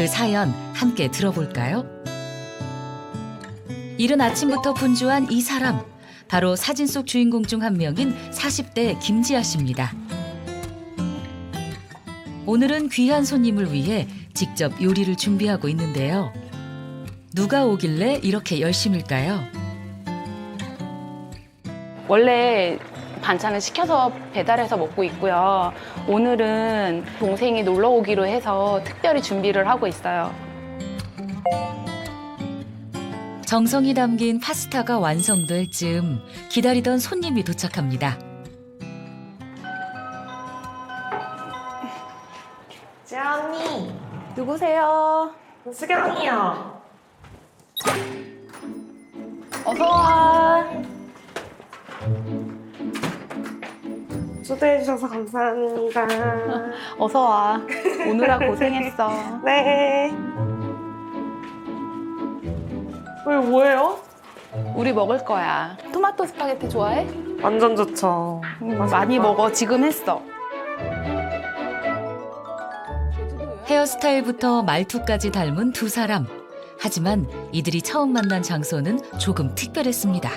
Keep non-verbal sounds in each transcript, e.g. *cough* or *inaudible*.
그 사연 함께 들어볼까요? 이른 아침부터 분주한 이 사람 바로 사진 속 주인공 중 한 명인 40대 김지아 씨입니다. 오늘은 귀한 손님을 위해 직접 요리를 준비하고 있는데요. 누가 오길래 이렇게 열심일까요? 원래 반찬을 시켜서 배달해서 먹고 있고요. 오늘은 동생이 놀러 오기로 해서 특별히 준비를 하고 있어요. 정성이 담긴 파스타가 완성될 즈음 기다리던 손님이 도착합니다. 지아 언니, 누구세요? 수경이요. 어서 와. 초대해주셔서 감사합니다. *laughs* 어서 와. 오느라 고생했어. *laughs* 네. 왜 뭐예요? 우리 먹을 거야. 토마토 스파게티 좋아해? 완전 좋죠. 음, 많이 먹어. 지금 했어. 헤어스타일부터 말투까지 닮은 두 사람. 하지만 이들이 처음 만난 장소는 조금 특별했습니다.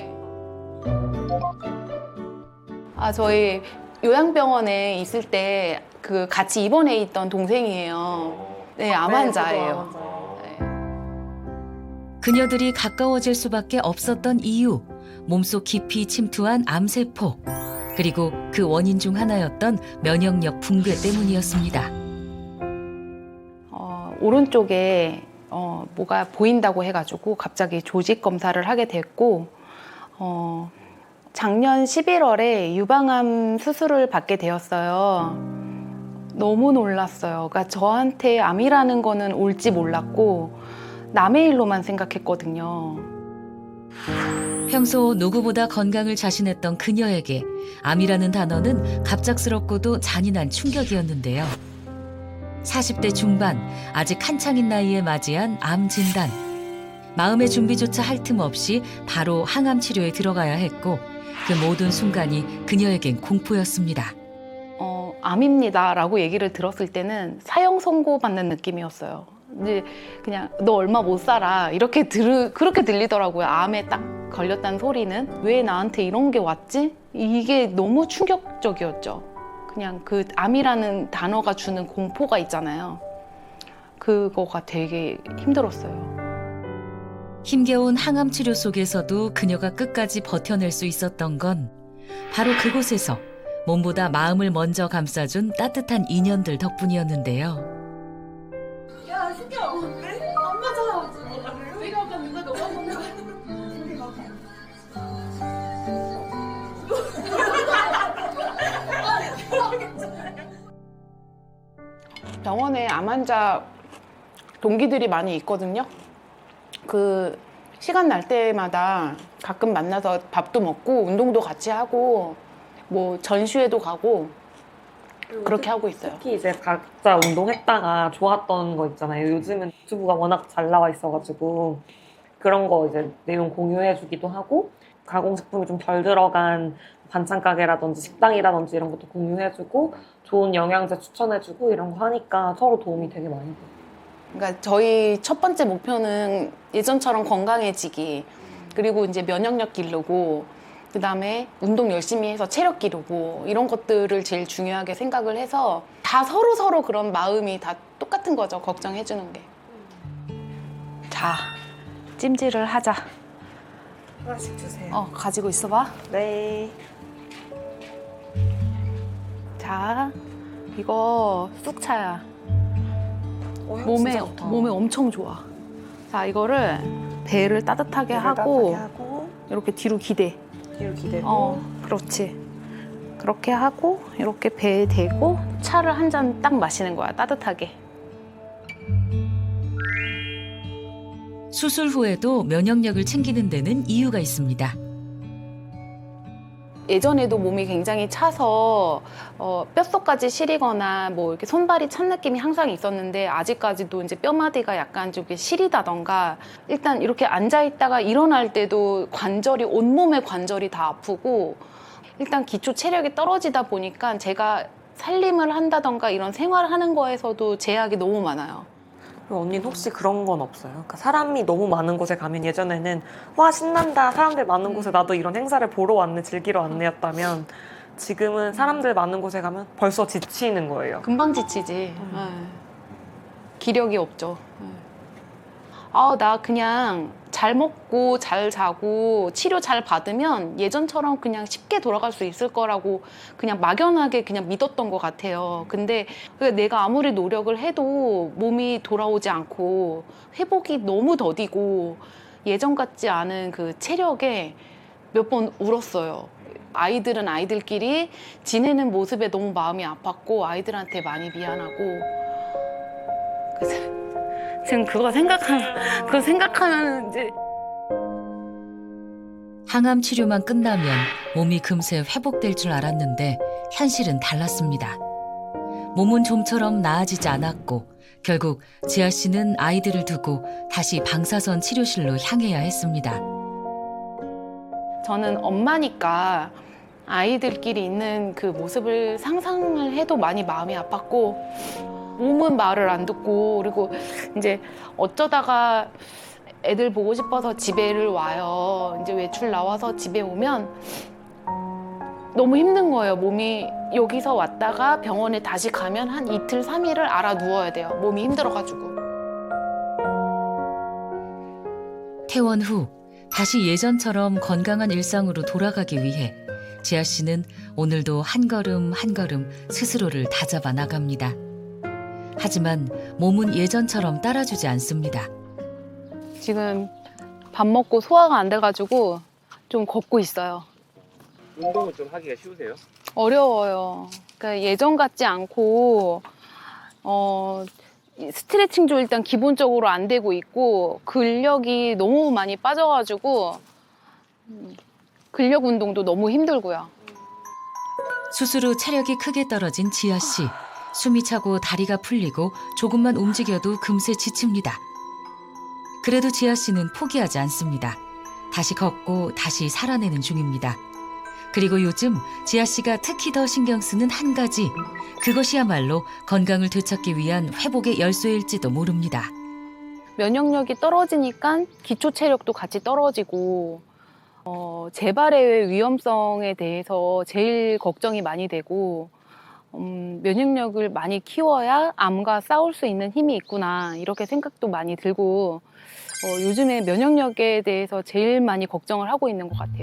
아, 저희 요양병원에 있을 때 그 같이 입원해 있던 동생이에요. 네, 암 환자예요. 네. 그녀들이 가까워질 수밖에 없었던 이유, 몸속 깊이 침투한 암세포, 그리고 그 원인 중 하나였던 면역력 붕괴 때문이었습니다. 어, 오른쪽에 어, 뭐가 보인다고 해가지고 갑자기 조직 검사를 하게 됐고 어, 작년 11월에 유방암 수술을 받게 되었어요. 너무 놀랐어요. 그러니까 저한테 암이라는 거는 올지 몰랐고 남의 일로만 생각했거든요. 평소 누구보다 건강을 자신했던 그녀에게 암이라는 단어는 갑작스럽고도 잔인한 충격이었는데요. 40대 중반, 아직 한창인 나이에 맞이한 암 진단. 마음의 준비조차 할 틈 없이 바로 항암 치료에 들어가야 했고 그 모든 순간이 그녀에겐 공포였습니다. 어, 암입니다 라고 얘기를 들었을 때는 사형 선고 받는 느낌이었어요. 이제 그냥 너 얼마 못 살아 이렇게 들 그렇게 들리더라고요. 암에 딱 걸렸다는 소리는 왜 나한테 이런 게 왔지? 이게 너무 충격적이었죠. 그냥 그 암이라는 단어가 주는 공포가 있잖아요. 그거가 되게 힘들었어요. 힘겨운 항암 치료 속에서도 그녀가 끝까지 버텨낼 수 있었던 건 바로 그곳에서 몸보다 마음을 먼저 감싸준 따뜻한 인연들 덕분이었는데요. 야, 수경, 왜? 안 맞아. 내가 아까 누가 너가 먹는 거 병원에 암 환자 동기들이 많이 있거든요. 그 시간 날 때마다 가끔 만나서 밥도 먹고 운동도 같이 하고 뭐 전시회도 가고 그렇게 하고 있어요. 특히 이제 각자 운동했다가 좋았던 거 있잖아요. 요즘은 유튜브가 워낙 잘 나와 있어가지고 그런 거 이제 내용 공유해주기도 하고 가공식품이 좀 덜 들어간 반찬 가게라든지 식당이라든지 이런 것도 공유해주고 좋은 영양제 추천해주고 이런 거 하니까 서로 도움이 되게 많이 돼요. 그러니까 저희 첫 번째 목표는 예전처럼 건강해지기 그리고 이제 면역력 기르고 그 다음에 운동 열심히 해서 체력 기르고 이런 것들을 제일 중요하게 생각을 해서 다 서로 서로 그런 마음이 다 똑같은 거죠 걱정해 주는 게. 자 찜질을 하자. 하나씩 주세요. 어 가지고 있어봐. 네. 자 이거 쑥차야. 어, 향 몸에. 몸에 엄청 좋아. 자 이거를 배를 따뜻하게 배를 하고 따뜻하게 하고 이렇게 뒤로 기대. 뒤로 기대고 어, 그렇지. 그렇게 하고 이렇게 배에 대고 차를 한 잔 딱 마시는 거야 따뜻하게. 수술 후에도 면역력을 챙기는 데는 이유가 있습니다. 예전에도 몸이 굉장히 차서 어, 뼛속까지 시리거나 뭐 이렇게 손발이 찬 느낌이 항상 있었는데 아직까지도 이제 뼈마디가 약간 좀 시리다던가 일단 이렇게 앉아 있다가 일어날 때도 관절이 온몸의 관절이 다 아프고 일단 기초 체력이 떨어지다 보니까 제가 살림을 한다던가 이런 생활을 하는 거에서도 제약이 너무 많아요. 언니는 혹시 그런 건 없어요? 그러니까 사람이 너무 많은 곳에 가면 예전에는 와 신난다 사람들 많은 곳에 나도 이런 행사를 보러 왔네 즐기러 왔네였다면 지금은 사람들 많은 곳에 가면 벌써 지치는 거예요. 금방 지치지. 음. 예. 기력이 없죠. 예. 아, 나 그냥 잘 먹고 잘 자고 치료 잘 받으면 예전처럼 그냥 쉽게 돌아갈 수 있을 거라고 그냥 막연하게 그냥 믿었던 것 같아요. 근데 그 내가 아무리 노력을 해도 몸이 돌아오지 않고 회복이 너무 더디고 예전 같지 않은 그 체력에 몇 번 울었어요. 아이들은 아이들끼리 지내는 모습에 너무 마음이 아팠고 아이들한테 많이 미안하고 지금 그거 생각하면 그거 생각하면 이제 항암 치료만 끝나면 몸이 금세 회복될 줄 알았는데 현실은 달랐습니다. 몸은 좀처럼 나아지지 않았고 결국 지아 씨는 아이들을 두고 다시 방사선 치료실로 향해야 했습니다. 저는 엄마니까 아이들끼리 있는 그 모습을 상상을 해도 많이 마음이 아팠고 몸은 말을 안 듣고 그리고 이제 어쩌다가 애들 보고 싶어서 집에를 와요. 이제 외출 나와서 집에 오면 너무 힘든 거예요. 몸이 여기서 왔다가 병원에 다시 가면 한 이틀, 삼일을 알아 누워야 돼요. 몸이 힘들어가지고. 퇴원 후 다시 예전처럼 건강한 일상으로 돌아가기 위해 지아 씨는 오늘도 한 걸음 한 걸음 스스로를 다잡아 나갑니다. 하지만 몸은 예전처럼 따라주지 않습니다. 지금 밥 먹고 소화가 안 돼가지고 좀 걷고 있어요. 운동은 좀 하기가 쉬우세요? 어려워요. 그러니까 예전 같지 않고 어이 스트레칭도 일단 기본적으로 안 되고 있고 근력이 너무 많이 빠져가지고 음, 근력 운동도 너무 힘들고요. 수술 후 체력이 크게 떨어진 지아 씨. 숨이 차고 다리가 풀리고 조금만 움직여도 금세 지칩니다. 그래도 지아 씨는 포기하지 않습니다. 다시 걷고 다시 살아내는 중입니다. 그리고 요즘 지아 씨가 특히 더 신경 쓰는 한 가지. 그것이야말로 건강을 되찾기 위한 회복의 열쇠일지도 모릅니다. 면역력이 떨어지니까 기초 체력도 같이 떨어지고 어, 재발의 위험성에 대해서 제일 걱정이 많이 되고 음, 면역력을 많이 키워야 암과 싸울 수 있는 힘이 있구나 이렇게 생각도 많이 들고 어, 요즘에 면역력에 대해서 제일 많이 걱정을 하고 있는 것 같아요.